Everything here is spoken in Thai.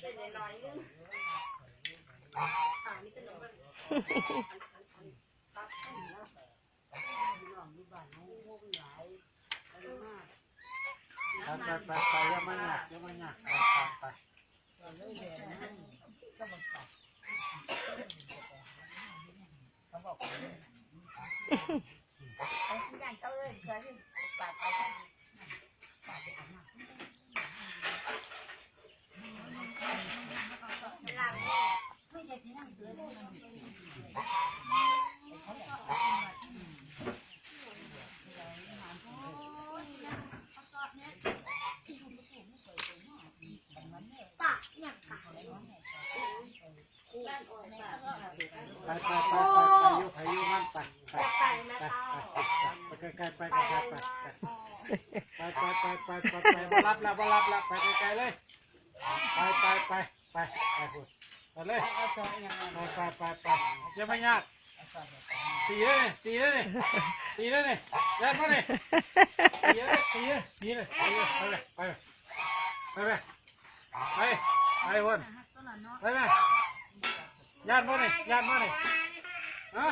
ได้หน่อยนึงอ่ามีแต่หนูมันตัดให้นะพี่น้องอยู่บ้านน้องโง่หลายไปมากไปไปไปไปยังไม่หนักยังไม่หนักไปไปไปเลยแดงนั่นก็บอกตัดเขาบอกว่าไอ้สิ่งอย่างเจ้าเอ้ยเคยตัดไปตัดไปอาบน้ำเวลาไม่ใช่ที่นั่งเตือนเลย ปากอยากกัด ไปไปไป ไปไปอยู่ไปอยู่มันไปไปไปแม่เต้าไปไกลๆไปไกลๆไปไปไปไปไปไปไปมารับแล้วมารับแล้วไปไกลๆเลยไปไปไปไปไปพูดไปเลยเอาซอยยังไงไปไปไปไปอยังไม่ยากตีเลยตีเลยตีเลยนี่ยันมาเลยตีเลยตีเลยตีเลยตีเลยไปเลยไปเลยไปเลยไปไปวนไปเลย ยันมาเลยยันมาเลยฮะ